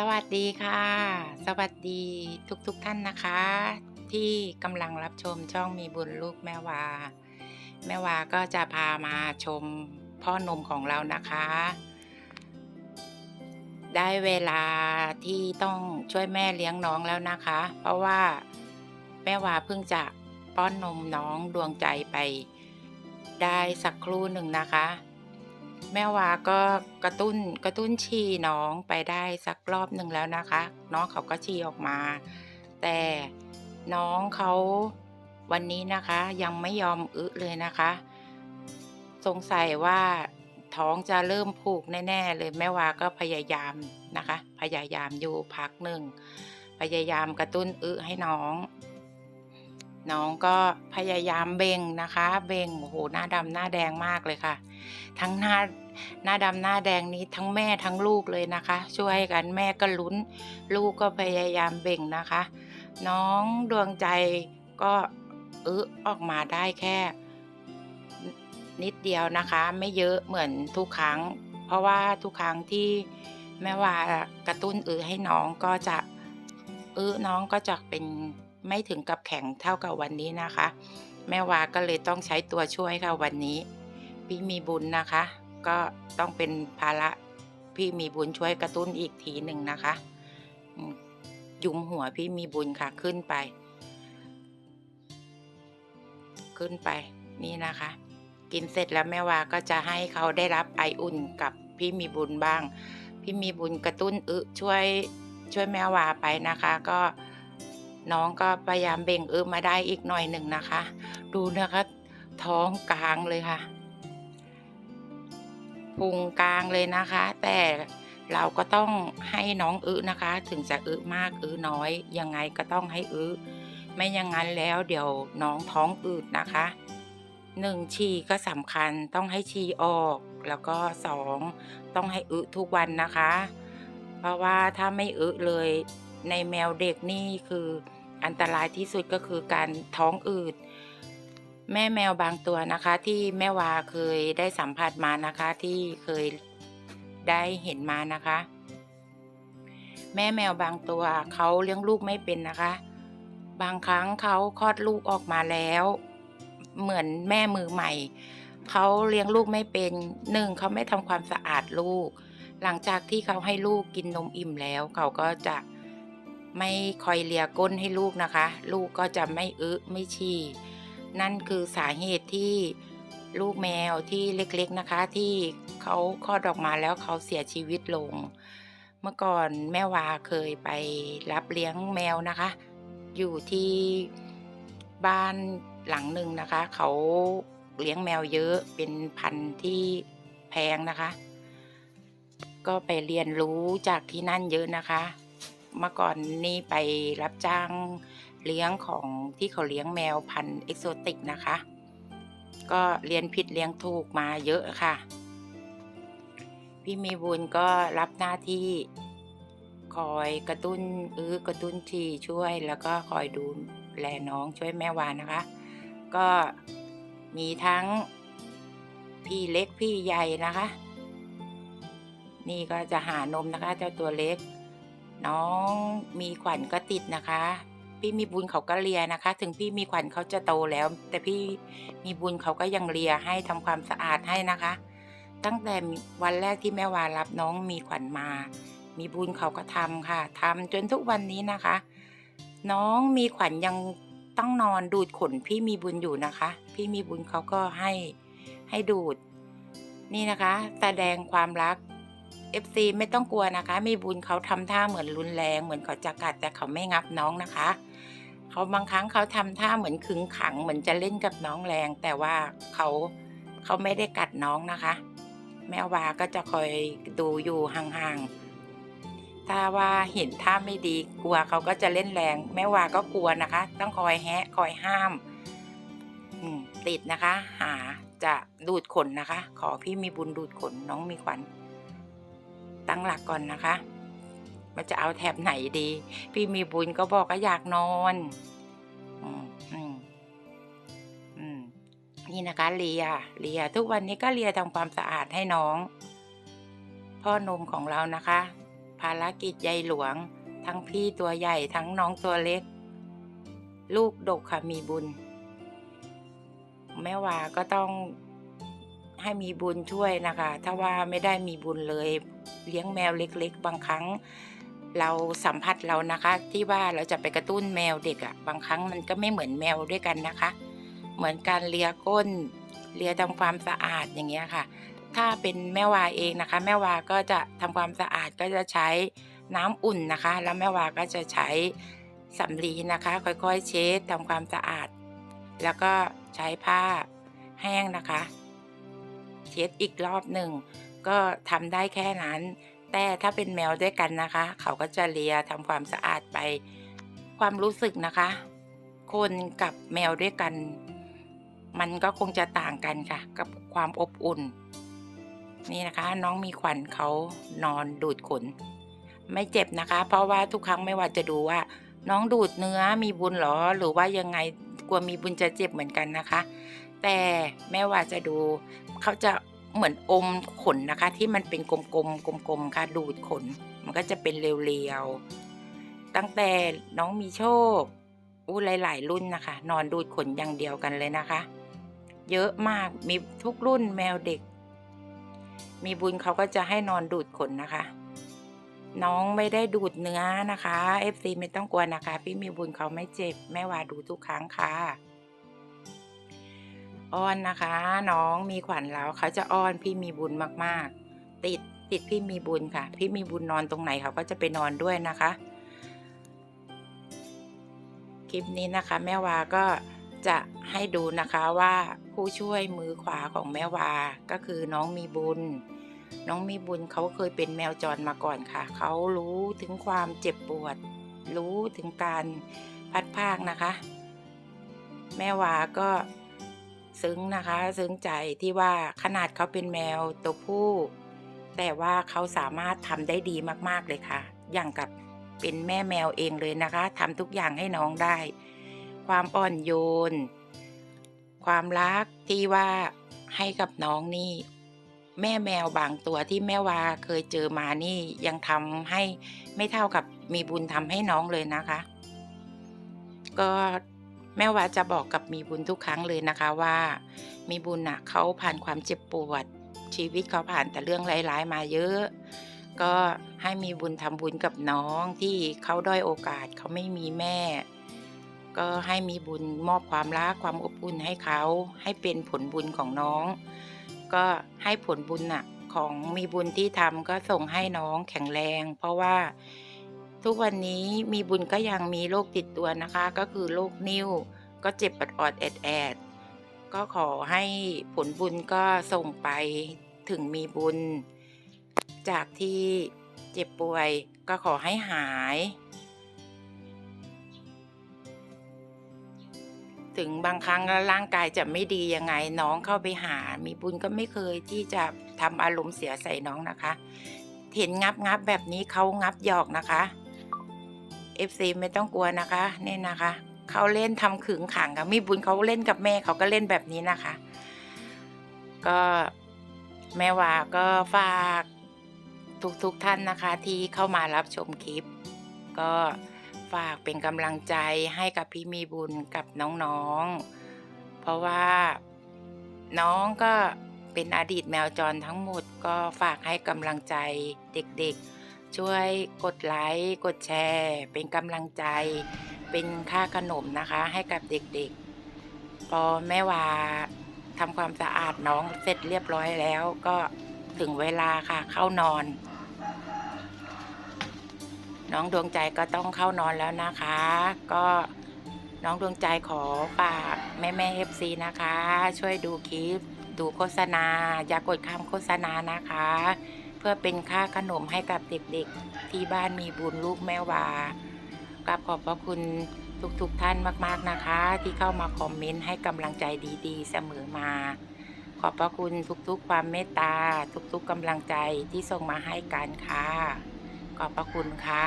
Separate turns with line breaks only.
สวัสดีค่ะ สวัสดีทุกๆทท่านนะคะ ที่กำลังรับชมช่องมีบุญลูกแม่วา แม่วาก็จะพามาชมพ่อนมของเรานะคะ ได้เวลาที่ต้องช่วยแม่เลี้ยงน้องแล้วนะคะ เพราะว่าแม่วาเพิ่งจะป้อนนมน้องดวงใจไปได้สักครู่หนึ่งนะคะ แม่วาก็กระตุ้นกระตุ้นฉี่น้องไปได้สักรอบหนึ่งแล้วนะคะ น้องเขาก็ฉี่ออกมา แต่น้องเขาวันนี้นะคะยังไม่ยอมอึเลยนะคะ สงสัยว่าท้องจะเริ่มผูกแน่ๆเลยแม่วาก็พยายามนะคะ พยายามอยู่พักหนึ่งพยายามกระตุ้นอึให้น้อง น้องก็พยายามเบ่งนะคะ เบ่งโอ้โหหน้าดำหน้าแดงมากเลยค่ะ ทั้งหน้าหน้าดำหน้าแดงนี้ทั้งแม่ทั้งลูกเลยนะคะ ช่วยกันแม่ก็ลุ้น ลูกก็พยายามเบ่งนะคะ น้องดวงใจก็เอึออกมาได้แค่ นิดเดียวนะคะ ไม่เยอะเหมือนทุกครั้ง เพราะว่าทุกครั้งที่แม่ว่ากระตุ้นเอึให้น้องก็จะเอึน้องก็จะเป็น ไม่ถึงกับแข็งเท่ากับวันนี้นะคะ แม่วาก็เลยต้องใช้ตัวช่วยค่ะวันนี้ พี่มีบุญนะคะ ก็ต้องเป็นภาระพี่มีบุญช่วยกระตุ้นอีกทีหนึ่งนะคะอืมยุมหัวพี่มีบุญค่ะขึ้นไป ขึ้นไปนี่นะคะ กินเสร็จแล้วแม่วาก็จะให้เขาได้รับไออุ่นกับพี่มีบุญบ้าง พี่มีบุญกระตุ้นอึช่วยช่วยแม่วาไปนะคะ ก็ น้องก็พยายามเบ่งเอึมาได้อีกหน่อยหนึ่งนะคะ ดูนะคะท้องกลางเลยค่ะพุงกลางเลยนะคะ แต่เราก็ต้องให้น้องอึนะคะ ถึงจะอึมากอึน้อย ยังไงก็ต้องให้อึไม่อย่างนั้นแล้วเดี๋ยวน้องท้องอืดนะคะหนึ่งฉี่ก็สำคัญต้องให้ฉี่ออก แล้วก็สองต้องให้อึทุกวันนะคะ เพราะว่าถ้าไม่อึเลยในแมวเด็กนี่คือ อันตรายที่สุดก็คือการท้องอืด แม่แมวบางตัวนะคะ ที่แม่วาเคยได้สัมผัสมานะคะ ที่เคยได้เห็นมานะคะ แม่แมวบางตัวเขาเลี้ยงลูกไม่เป็นนะคะ บางครั้งเขาคลอดลูกออกมาแล้ว เหมือนแม่มือใหม่เขาเลี้ยงลูกไม่เป็นหนึ่งเขาไม่ทำความสะอาดลูก หลังจากที่เขาให้ลูกกินนมอิ่มแล้ว เขาก็จะ ไม่คอยเลียก้นให้ลูกนะคะ ลูกก็จะไม่อึไม่ฉี่นั่นคือสาเหตุที่ลูกแมวที่เล็กๆนะคะ ที่เขาคลอดออกมาแล้วเขาเสียชีวิตลง เมื่อก่อนแม่วาเคยไปรับเลี้ยงแมวนะคะ อยู่ที่บ้านหลังหนึ่งนะคะ เขาเลี้ยงแมวเยอะเป็นพันธุ์ที่แพงนะคะ ก็ไปเรียนรู้จากที่นั่นเยอะนะคะ เมื่อก่อนนี่ไปรับจ้างเลี้ยงของที่เขาเลี้ยงแมวพันธุ์เอกโซติกนะคะ ก็เรียนผิดเลี้ยงถูกมาเยอะค่ะ พี่มีบุญก็รับหน้าที่คอยกระตุ้นอื้อกระตุ้นทีช่วยแล้วก็คอยดูแลน้องช่วยแม่วานนะคะ ก็มีทั้งพี่เล็กพี่ใหญ่นะคะ นี่ก็จะหานมนะคะ เจ้าตัวเล็ก น้องมีขวัญก็ติดนะคะ พี่มีบุญเขาก็เลียนะคะ ถึงพี่มีขวัญเขาจะโตแล้ว แต่พี่มีบุญเขาก็ยังเลียให้ทำความสะอาดให้นะคะ ตั้งแต่วันแรกที่แม่วารับน้องมีขวัญมา มีบุญเขาก็ทำค่ะทำจนทุกวันนี้นะคะ น้องมีขวัญยังต้องนอนดูดขนพี่มีบุญอยู่นะคะ พี่มีบุญเขาก็ให้ให้ดูด นี่นะคะ แสดงความรัก FC ไม่ต้องกลัวนะคะ มีบุญเขาทำท่าเหมือนรุนแรง เหมือนเขาจะกัดแต่เขาไม่งับน้องนะคะ เขาบางครั้งเขาทำท่าเหมือนขึงขัง เหมือนจะเล่นกับน้องแรง แต่ว่าเขาเขาไม่ได้กัดน้องนะคะ แม่วาก็จะคอยดูอยู่ห่างๆ ถ้าว่าเห็นท่าไม่ดีกลัวเขาก็จะเล่นแรง แม่วาก็กลัวนะคะ ต้องคอยแฮะคอยห้ามติดนะคะ หาจะดูดขนนะคะ ขอพี่มีบุญดูดขนน้องมีขวัญ ตั้งหลักก่อนนะคะว่าจะเอาแถบไหนดี พี่มีบุญก็บอกก็อยากนอนอืมอืมอืมนี่นะคะเลียเลียทุกวันนี้ก็เลียทำความสะอาดให้น้อง พ่อนมของเรานะคะ ภารกิจใยหลวง ทั้งพี่ตัวใหญ่ทั้งน้องตัวเล็ก ลูกดกค่ะมีบุญ แม่วาก็ต้อง ให้มีบุญช่วยนะคะ ถ้าว่าไม่ได้มีบุญเลย เลี้ยงแมวเล็ก ๆ บางครั้ง เราสัมผัสเรานะคะ ที่ว่าเราจะไปกระตุ้นแมวเด็กอะ่ะบางครั้งมันก็ไม่เหมือนแมวด้วยกันนะคะ เหมือนการเลียก้นเลียทำความสะอาดอย่างเงี้ยค่ะ ถ้าเป็นแม่วาเองนะคะ แม่วาก็จะทำความสะอาดก็จะใช้น้ำอุ่นนะคะ แล้วแม่วาก็จะใช้สำลีนะคะ ค่อยๆเช็ดทำความสะอาด แล้วก็ใช้ผ้าแห้งนะคะ เช็ดอีกรอบหนึ่งก็ทำได้แค่นั้น แต่ถ้าเป็นแมวด้วยกันนะคะ เขาก็จะเลียทำความสะอาดไป ความรู้สึกนะคะ คนกับแมวด้วยกัน มันก็คงจะต่างกันค่ะ กับความอบอุ่น นี่นะคะ น้องมีขวัญเขานอนดูดขน ไม่เจ็บนะคะ เพราะว่าทุกครั้งไม่ว่าจะดูว่า น้องดูดเนื้อมีบุญหรอ หรือว่ายังไงกลัวมีบุญจะเจ็บเหมือนกันนะคะ แต่แม่ว่าจะดูเขาจะเหมือนอมขนนะคะ ที่มันเป็นกลมๆกลมๆค่ะดูดขน มันก็จะเป็นเรียวๆตั้งแต่น้องมีโชคอู้หลายๆ รุ่นนะคะ นอนดูดขนอย่างเดียวกันเลยนะคะ เยอะมากมีทุกรุ่นแมวเด็ก มีบุญเขาก็จะให้นอนดูดขนนะคะ น้องไม่ได้ดูดเนื้อนะคะ FC ไม่ต้องกลัวนะคะ พี่มีบุญเขาไม่เจ็บแม่ว่าดูทุกครั้งค่ะ อ้อนนะคะ น้องมีขวัญแล้วเขาจะอ้อนพี่มีบุญมากๆ ติดติดพี่มีบุญค่ะ พี่มีบุญนอนตรงไหนเขาก็จะไปนอนด้วยนะคะ คลิปนี้นะคะ แม่วาก็จะให้ดูนะคะว่าผู้ช่วยมือขวาของแม่วา ก็คือน้องมีบุญ น้องมีบุญเขาเคยเป็นแมวจรมาก่อนค่ะ เขารู้ถึงความเจ็บปวด รู้ถึงการพัดภาคนะคะ แม่วาก็ ซึ้งนะคะซึ้งใจที่ว่าขนาดเขาเป็นแมวตัวผู้ แต่ว่าเขาสามารถทำได้ดีมากๆเลยค่ะ อย่างกับเป็นแม่แมวเองเลยนะคะทำทุกอย่างให้น้องได้ ความอ่อนโยน ความรักที่ว่าให้กับน้องนี่ แม่แมวบางตัวที่แม่วาเคยเจอมานี่ยังทำให้ไม่เท่ากับมีบุญทำให้น้องเลยนะคะ ก็ แม่วาจะบอกกับมีบุญทุกครั้งเลยนะคะว่า มีบุญน่ะเขาผ่านความเจ็บปวด ชีวิตเขาผ่านแต่เรื่องร้ายๆมาเยอะ ก็ให้มีบุญทำบุญกับน้องที่เขาด้อยโอกาสเขาไม่มีแม่ ก็ให้มีบุญมอบความรักความอบอุ่นให้เขาให้เป็นผลบุญของน้อง ก็ให้ผลบุญน่ะของมีบุญที่ทำก็ส่งให้น้องแข็งแรง เพราะว่า ทุกวันนี้มีบุญก็ยังมีโรคติดตัวนะคะ ก็คือโรคนิ้ว ก็เจ็บปดอดแอดแอดก็ขอให้ผลบุญก็ส่งไปถึงมีบุญ จากที่เจ็บป่วยก็ขอให้หาย ถึงบางครั้งร่างกายจะไม่ดียังไงน้องเข้าไปหา มีบุญก็ไม่เคยที่จะทำอารมณ์เสียใส่น้องนะคะ เห็นงับงับแบบนี้เขางับหยอกนะคะ FC ไม่ต้องกลัวนะคะนี่นะคะ เขาเล่นทำขึงขังค่ะมีบุญเขาเล่นกับแม่เขาก็เล่นแบบนี้นะคะ ก็แม่ว่าก็ฝากทุกๆทท่านนะคะ ที่เข้ามารับชมคลิป ก็ฝากเป็นกำลังใจให้กับพี่มีบุญกับน้องๆ เพราะว่าน้องก็เป็นอดีตแมวจรทั้งหมดก็ฝากให้กำลังใจเด็กๆ ช่วยกดไลค์กดแชร์ เป็นกำลังใจ เป็นค่าขนมนะคะ ให้กับเด็กๆ พอแม่วาทำความสะอาดน้องเสร็จเรียบร้อยแล้วก็ถึงเวลาค่ะเข้านอน น้องดวงใจก็ต้องเข้านอนแล้วนะคะ ก็น้องดวงใจขอฝากแม่แม่เอฟซีนะคะ ช่วยดูคลิป ดูโฆษณา อย่ากกดคำโฆษณานะคะ พื่อเป็นค่าขนมให้กับเด็กๆ ที่บ้านมีบุญลูกแม่วากับขอบพระคุณทุกๆทท่านมากๆนะคะ ที่เข้ามาคอมเมนต์ให้กำลังใจดีๆ เสมอมา ขอบพระคุณทุกๆ ความเมตตา ทุกๆกำลังใจที่ส่งมาให้กันค่ะ ขอบพระคุณค่ะ